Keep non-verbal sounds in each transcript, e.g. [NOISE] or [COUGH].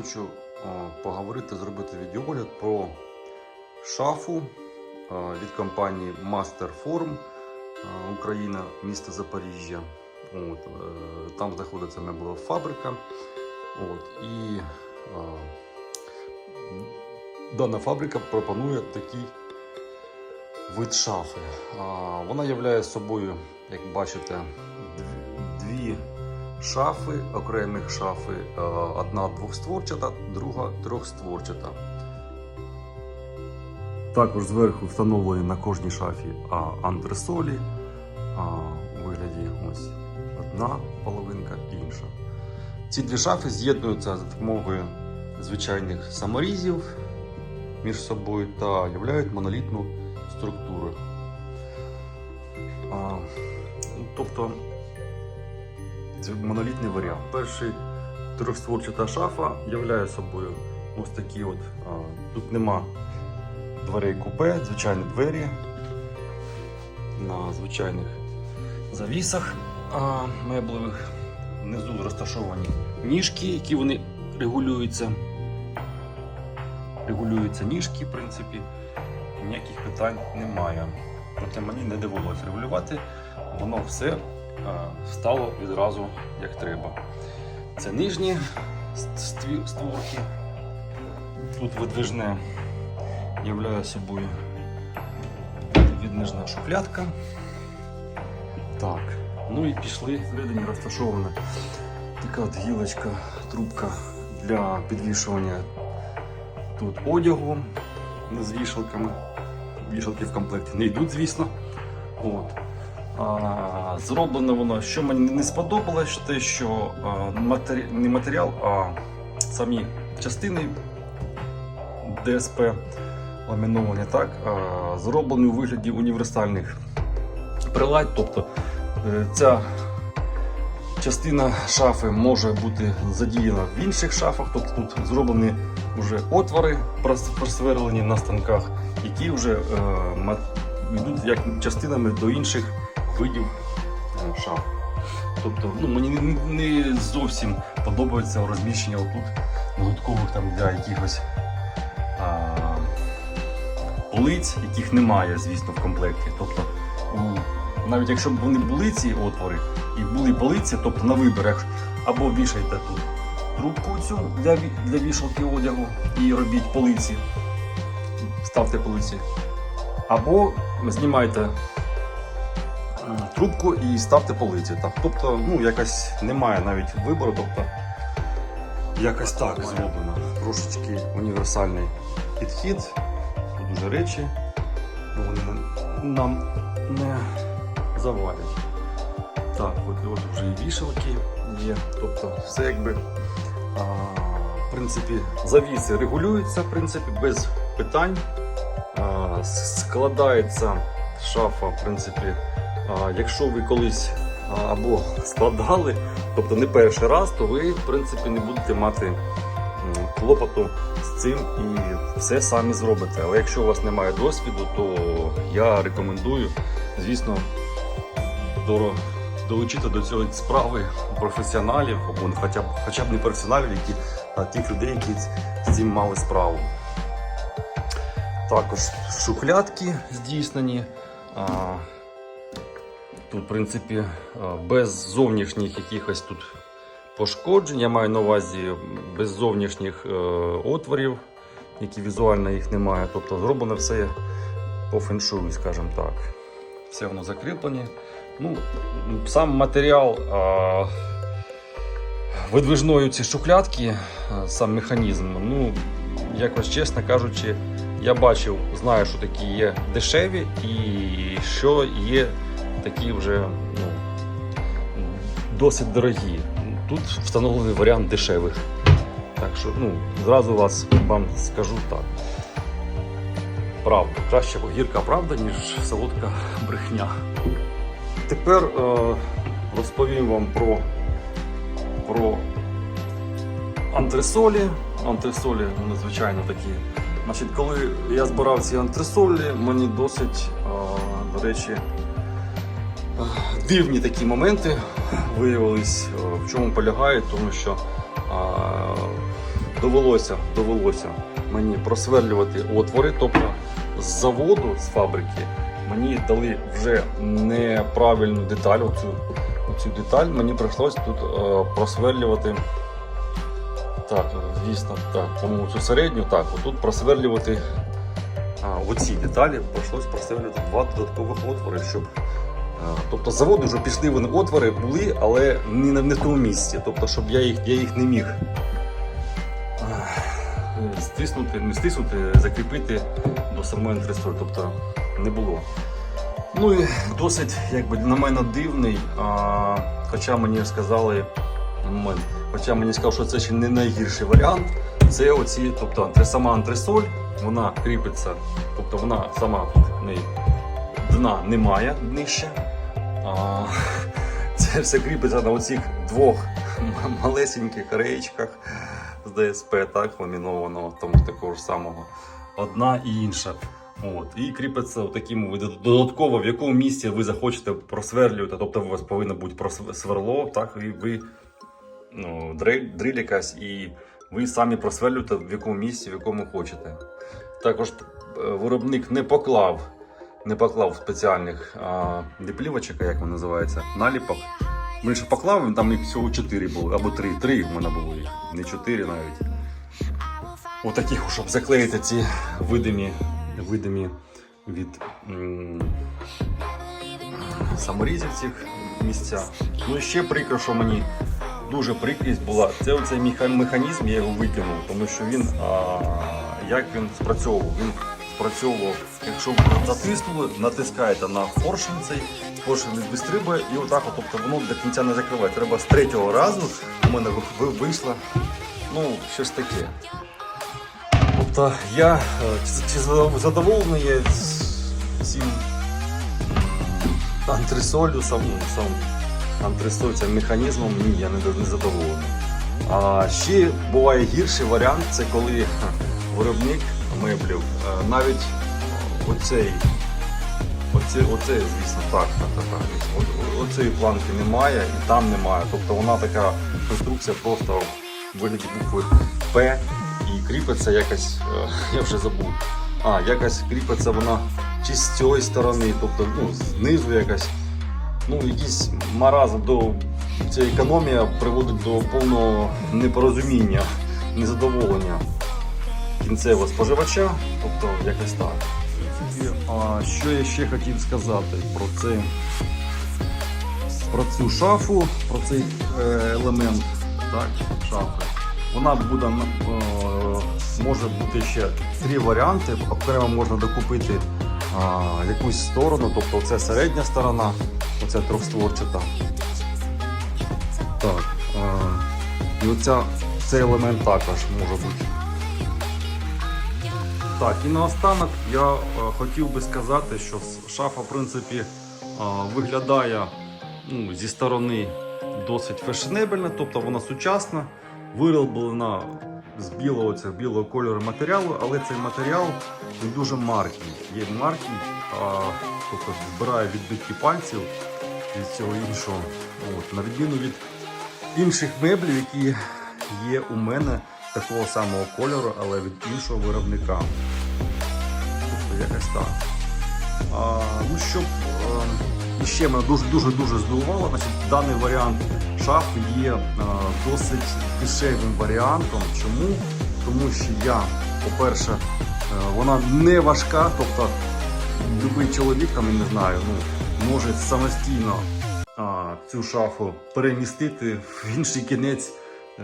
Хочу е, поговорити, зробити відеогляд про шафу е, від компанії Master Form е, Україна, місто Запоріжжя. От, там знаходиться меблева фабрика. От, і дана фабрика пропонує такий вид шафи. Вона являє собою, як бачите, шафи, окремих шафи. Е, Одна двохстворчата, друга трьохстворчата. Також зверху встановлені на кожній шафі антресолі. У вигляді ось одна половинка інша. Ці дві шафи з'єднуються за допомогою звичайних саморізів між собою та являють монолітну структуру. Ну, тобто монолітний варіант. Перший трьохстворчата шафа являє собою ось такі от. Тут нема дверей купе, звичайні двері на звичайних завісах а, меблевих. Внизу розташовані ніжки, які вони регулюються. Регулюються ніжки, в принципі, і ніяких питань немає. Проте мені не довелося регулювати, воно все стало відразу як треба. Це нижні створки. Тут видвижне являє собою віднижна шухлядка. Так, ну і пішли. Всередині розташована така от гілочка, трубка для підвішування тут одягу з вішалками. Вішалки в комплекті не йдуть, звісно. От. Зроблено воно, що мені не сподобалось, те, що не матеріал, а самі частини ДСП ламіновані так, зроблені у вигляді універсальних прилад. Тобто е, ця частина шафи може бути задіяна в інших шафах, тобто тут зроблені вже отвори просверлені на станках, які вже е, йдуть як частинами до інших видів е, шаф. Тобто ну, мені не, зовсім подобається розміщення отут додаткових там для якихось а, полиць, яких немає, звісно, в комплекті. Тобто, навіть якщо б вони були ці отвори і були полиці, тобто на вибір, як- або вішайте тут трубку цю для, для вішалки одягу і робіть полиці, ставте полиці, або знімайте трубку і ставте полиці. Так. Тобто, ну, якось немає навіть вибору, тобто якось так зроблено. Трошечки універсальний підхід. Тут уже речі, бо вони нам- не завалять. Так, от, от вже і вішалки є. Тобто все якби а, в принципі завіси регулюються в принципі, без питань. Складається шафа, в принципі, якщо ви колись або складали, тобто не перший раз, то ви в принципі не будете мати клопоту з цим і все самі зробите. Але якщо у вас немає досвіду, то я рекомендую, звісно, долучити до цієї справи професіоналів, або хоча б, хоча б не професіоналів, які, а тих людей, які з цим мали справу. Також шухлядки здійснені. Тут, в принципі, без зовнішніх якихось тут пошкоджень. Я маю на увазі без зовнішніх е, отворів, які візуально їх немає. Тобто зроблено все по феншую, скажімо так. Все воно закріплені. Ну, сам матеріал а, видвижної ці шухлядки, сам механізм, ну, якось чесно кажучи, я бачив, знаю, що такі є дешеві і що є такі вже ну, досить дорогі. Тут встановлений варіант дешевих. Так що ну, зразу вас вам скажу так. Правда, краще гірка правда, ніж солодка брехня. Тепер е, розповім вам про, про антресолі. Антресолі, ну, надзвичайно такі. Значить, коли я збирав ці антресолі, мені досить, е, до речі, дивні такі моменти виявились, е, в чому полягає, тому що довелося, довелося мені просверлювати отвори, тобто з заводу, з фабрики, мені дали вже неправильну деталь. Оцю, оцю деталь мені прийшлось тут е, просверлювати. Так, звісно, так, по-моєму, цю середню, так, отут просверлювати а, оці деталі, прийшлось просверлювати два додаткових отвори, щоб. Тобто заводу вже пішли вони отвори, були, але не, не в тому місці. Тобто, щоб я їх, я їх не міг стиснути, не стиснути, закріпити до самої антресолі. Тобто не було. Ну і досить, якби на мене дивний. А, хоча мені сказали, хоча мені сказали, що це ще не найгірший варіант. Це оці, тобто сама антресоль, вона кріпиться, тобто вона сама в дна немає нижче. [LAUGHS] Це все кріпиться на оцих двох [LAUGHS] малесеньких реєчках з ДСП, так, ламінованого, тому такого ж самого. Одна і інша. От, і кріпиться таким додатково, в якому місці ви захочете просверлювати, тобто у вас повинно бути просв- сверло, так, і ви ну, дриль якась, і ви самі просверлюєте в якому місці, в якому хочете. Також е, виробник не поклав, не поклав спеціальних а, неплівочок, як вони називаються, наліпок. Він ще поклав, він там їх всього 4 було, або 3. 3 в мене було їх, не 4 навіть. Отаких, щоб заклеїти ці видимі, видимі від саморізів цих місця. Ну і ще прикро, що мені дуже прикрість була. Це оцей механізм, я його викинув, тому що він а, як він спрацьовував. Він спрацьовував, якщо ви затиснули, натискаєте на поршень цей, поршень не вистрибує і отак, от, тобто воно до кінця не закриває. Треба з третього разу у мене ви- ви- вийшло, ну, щось таке. Тобто я е, чи, задоволений я цим антресолю, сам, сам антресоль, механізмом, ні, я не задоволений. А ще буває гірший варіант, це коли виробник меблів е, навіть оцей, оце, оце, звісно, так, так, так, так. Оцієї планки немає і там немає. Тобто вона така конструкція просто в вигляді букви П і кріпиться якось, е, [LAUGHS] я вже забув. А, якось кріпиться вона чи з цієї сторони, тобто ну, знизу якось. Ну, якийсь маразм до ця економія приводить до повного непорозуміння, незадоволення кінцевого споживача, тобто якось так. А що я ще хотів сказати про це? Про цю шафу, про цей е, елемент так, шафи. Вона буде е, може бути ще три варіанти. Окремо можна докупити а, якусь сторону, тобто це середня сторона, оця трьохстворчата. Так. Е, і оця, цей елемент також може бути. Так, і наостанок я е, хотів би сказати, що шафа, в принципі, е, виглядає ну, зі сторони досить фешенебельно, тобто вона сучасна, вироблена з білого, цього білого кольору матеріалу, але цей матеріал не дуже маркий. Є маркий, а, тобто збирає відбитки пальців від цього іншого. От, на відміну від інших меблів, які є у мене такого самого кольору, але від іншого виробника. Тобто якось так. А, ну, щоб е, і ще мене дуже дуже дуже здивувало, значить, даний варіант шафи є е, досить дешевим варіантом. Чому? Тому що я, по-перше, е, вона не важка, тобто будь-який чоловік, там, я не знаю, ну, може самостійно а, цю шафу перемістити в інший кінець, е,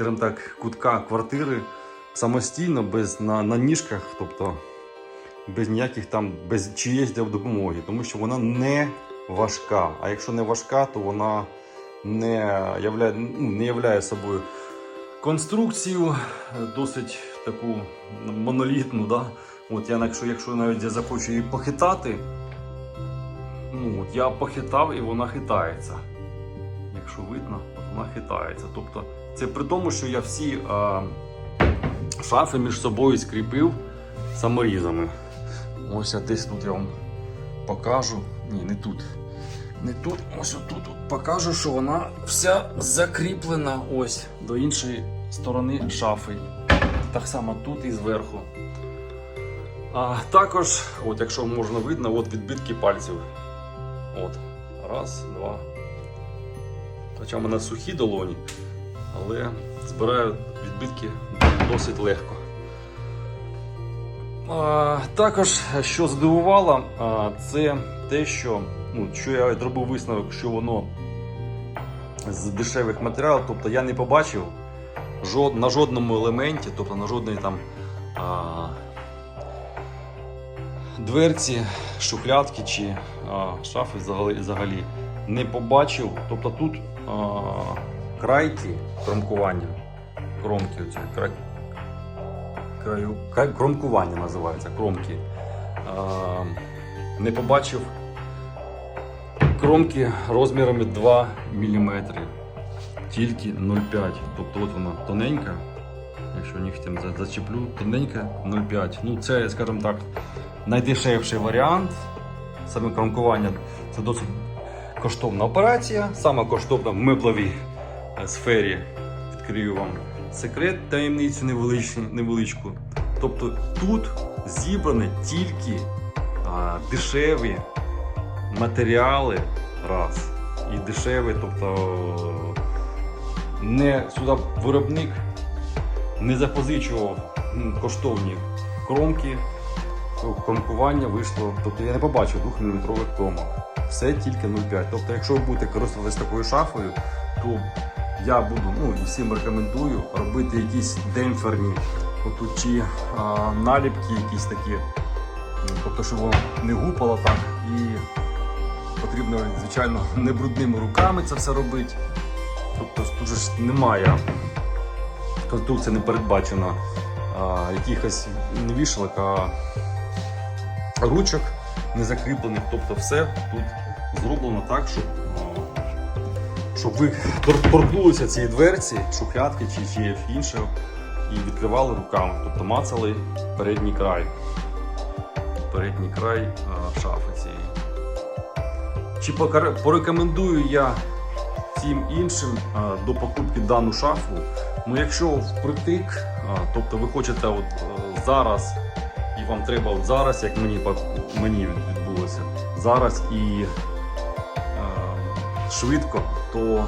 скажімо так, кутка квартири самостійно, без на, на ніжках, тобто без ніяких там, без чиєїсь допомоги, тому що вона не важка. А якщо не важка, то вона не являє, ну, не являє собою конструкцію досить таку монолітну. Да? От я, якщо, якщо навіть я захочу її похитати, ну, от я похитав і вона хитається. Якщо видно, от вона хитається. Тобто, це при тому, що я всі а, шафи між собою скріпив саморізами. Ось я десь тут я вам покажу. Ні, не тут. Не тут, ось отут покажу, що вона вся закріплена ось до іншої сторони шафи. Так само тут і зверху. А також, от якщо можна видно, от відбитки пальців. От. Раз, два. Хоча в мене сухі долоні, але збираю відбитки досить легко. Також, що здивувало, це те, що, ну, що я зробив висновок, що воно з дешевих матеріалів, тобто я не побачив на жодному елементі, тобто на жодній там а, дверці, шухлядки чи а, шафи взагалі, взагалі не побачив. Тобто тут а, крайки кромкування, кромки оці, край, краю, край- кромкування називається, кромки. А, не побачив кромки розмірами 2 мм. Тільки 0,5. Тобто от вона тоненька. Якщо нігтем зачеплю, тоненька 0,5. Ну, це, скажімо так, найдешевший варіант. Саме кромкування це досить коштовна операція. Саме коштовна в мебловій сфері. Відкрию вам секрет, таємницю невеличку. невеличку. Тобто тут зібрані тільки а, дешеві матеріали раз. І дешеві, тобто не сюди виробник не запозичував коштовні кромки. Кромкування вийшло, тобто я не побачив 2-мм кромок. Все тільки 0,5. Тобто, якщо ви будете користуватися такою шафою, то я буду, ну і всім рекомендую робити якісь демпферні, отут чи а, наліпки якісь такі, ну, тобто, щоб воно не гупало так. І потрібно, звичайно, не брудними руками це все робити. Тобто тут ж немає конструкція не передбачена а, якихось не вішалок, а ручок не закріплених. Тобто все тут зроблено так, щоб, щоб ви тор- торкнулися цієї дверці, шухлядки чи чи іншого, і відкривали руками, тобто мацали передній край. Передній край а, шафи цієї. Чи порекомендую я всім іншим а, до покупки дану шафу? Ну, якщо впритик, а, тобто ви хочете от е, зараз, і вам треба от зараз, як мені, мені відбулося, зараз і швидко, то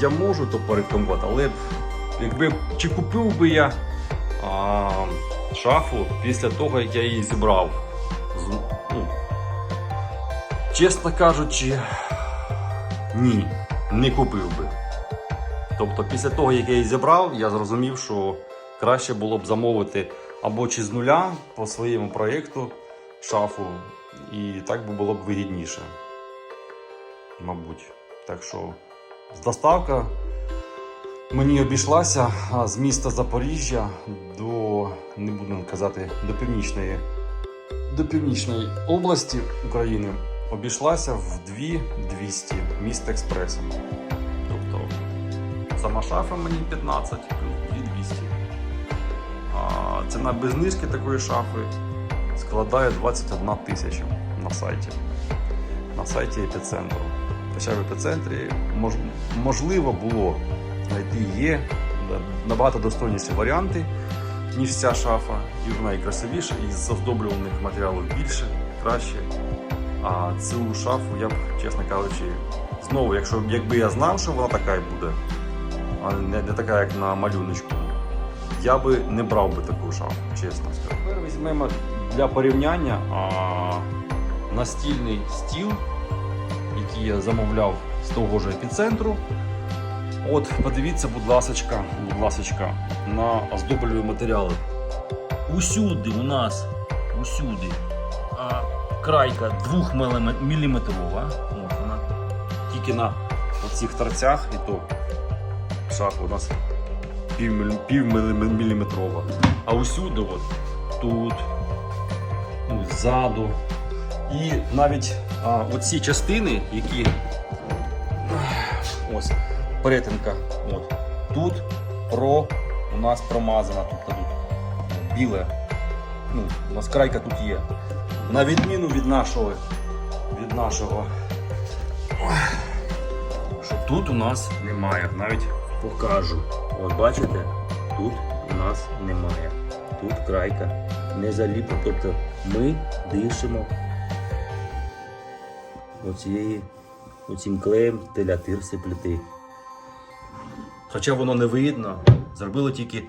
я можу то порекомендувати, але якби чи купив би я а, шафу після того, як я її зібрав. Ну, чесно кажучи, ні, не купив би. Тобто, після того, як я її зібрав, я зрозумів, що краще було б замовити або чи з нуля по своєму проєкту шафу, і так би було б вигідніше. Мабуть. Так що доставка мені обійшлася з міста Запоріжжя до, не буду казати, до північної, до північної області України обійшлася в 2200 міст експресом. Тобто сама шафа мені 15 плюс 2200. А ціна без знижки такої шафи складає 21 тисяча на сайті. На сайті епіцентру. Хоча в епіцентрі мож, можливо було знайти є набагато достойніші варіанти, ніж ця шафа. І вона і красивіша, і з оздоблюваних матеріалів більше, краще. А цю шафу я б, чесно кажучи, знову, якщо якби я знав, що вона така і буде, а не, не така, як на малюночку, я би не брав би таку шафу, чесно скажу. Тепер візьмемо для порівняння а, настільний стіл, який я замовляв з того ж епіцентру. От, подивіться, будь ласочка, будь ласочка, на оздоблюві матеріали. Усюди у нас, усюди, а, крайка 2 мм. От вона. Тільки на оцих торцях і то шафа у нас півміліметрова. А усюди, от, тут, ну, ззаду. І навіть а, оці частини, які ось перетинка, от, тут про у нас промазана, тобто тут біле. Ну, у нас крайка тут є. На відміну від нашого, від нашого Що тут у нас немає. Навіть покажу. От бачите, тут у нас немає. Тут крайка не заліпла. Тобто ми дишимо оцієї, оцім клеєм для тирси плити. Хоча воно не видно, зробили тільки,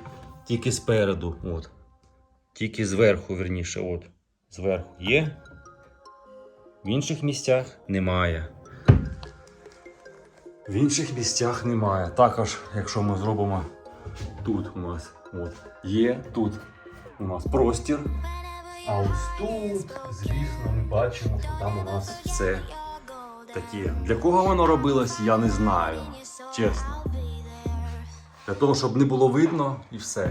тільки спереду. От. Тільки зверху, верніше, от. Зверху є. В інших місцях немає. В інших місцях немає. Також, якщо ми зробимо тут у нас от, є, тут у нас простір. А ось тут, звісно, ми бачимо, що там у нас все таке. Для кого воно робилось, я не знаю. Чесно. Для того, щоб не було видно і все.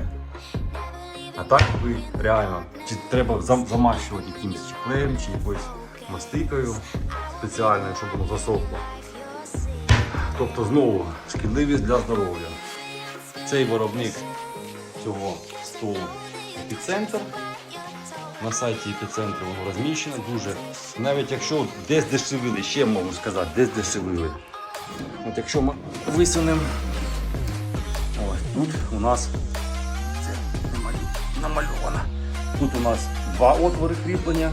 А так ви реально, чи треба замащувати якимось чи клеєм, чи якоюсь мастикою спеціальною, щоб воно засохло. Тобто знову шкідливість для здоров'я. Цей виробник цього столу епіцентр. На сайті епіцентру воно розміщено дуже. Навіть якщо десь дешевили, ще можу сказати, десь дешевили. От якщо ми висунемо, тут у нас це намальовано. Тут у нас два отвори кріплення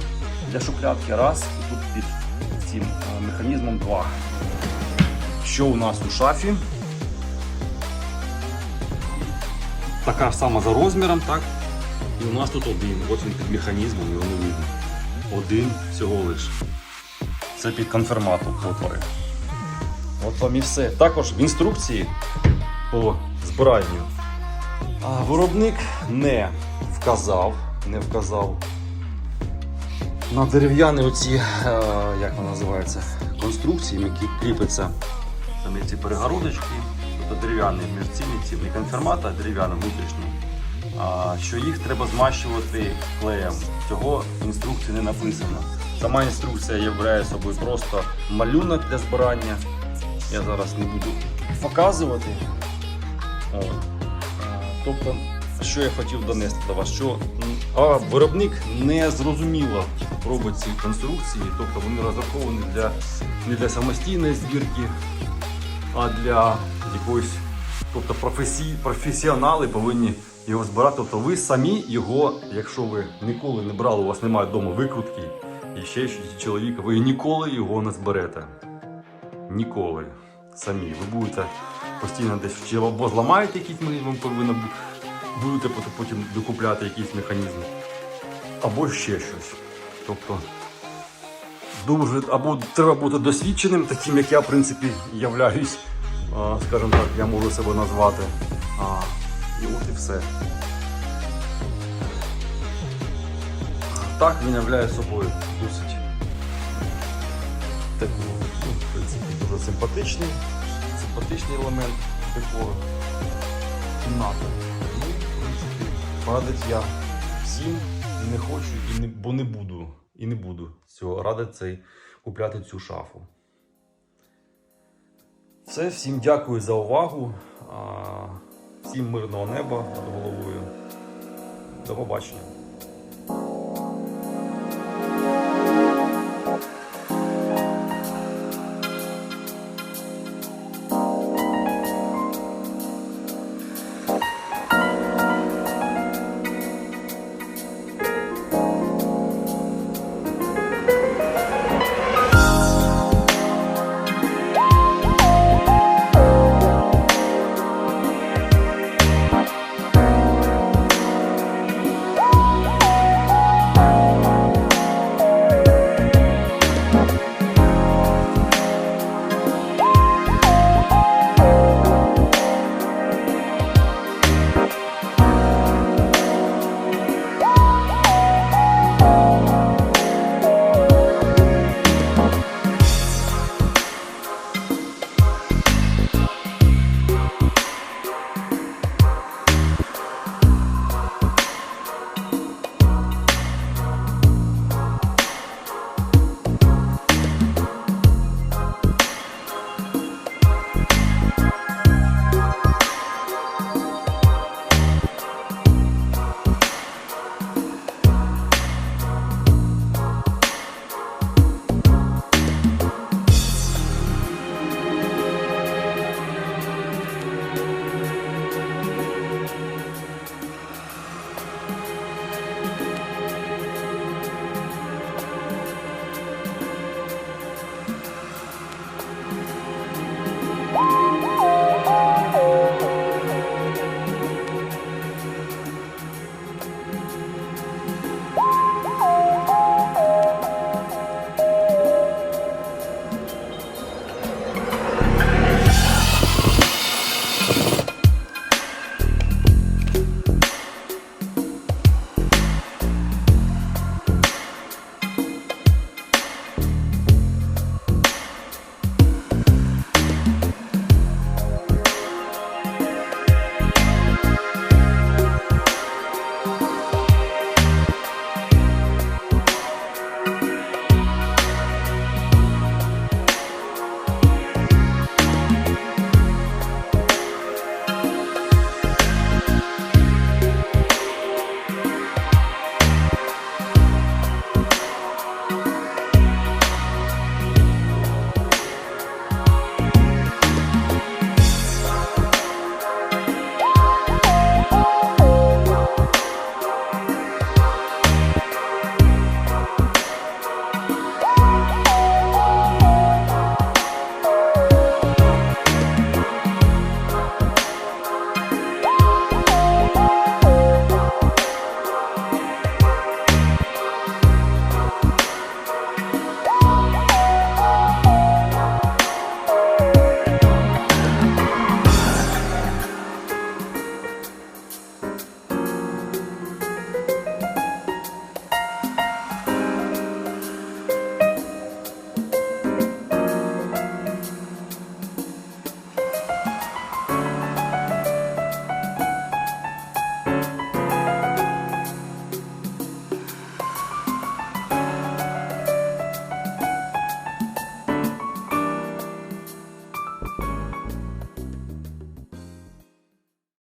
для шуклятки. Раз, і тут під цим е, механізмом два. Що у нас у шафі? Така сама за розміром, так? І у нас тут один. Ось він під механізмом, його не видно. Один всього лиш. Це під конфермату отвори. От вам і все. Також в інструкції по збиранню. А виробник не вказав, не вказав на дерев'яні оці, е, як вони називаються, конструкції, які кріпляться там ці перегородочки, тобто дерев'яні між цими не конфермата, а дерев'яна внутрішня. Що їх треба змащувати клеєм. Цього інструкції не написано. Сама інструкція являє собою просто малюнок для збирання. Я зараз не буду показувати. От. Тобто, що я хотів донести до вас, що а, виробник не зрозуміло робить ці конструкції, тобто вони розраховані для, не для самостійної збірки, а для якоїсь, тобто професій, професіонали повинні його збирати. Тобто ви самі його, якщо ви ніколи не брали, у вас немає вдома викрутки і ще щось чоловіка, ви ніколи його не зберете. Ніколи. Самі. Ви будете постійно десь чи або зламаєте якийсь механізм, повинно будете потім докупляти якийсь механізм, або ще щось. Тобто дуже або треба бути досвідченим, таким як я, в принципі, являюсь, скажімо так, я можу себе назвати. І от і все. Так він являє собою досить таку, ну, в принципі, дуже симпатичний, симпатичний елемент декору кімнати. Ну, в принципі, радить я всім і не хочу, і не, бо не буду. І не буду цього радити цей купляти цю шафу. Все, всім дякую за увагу. Всім мирного неба над головою. До побачення.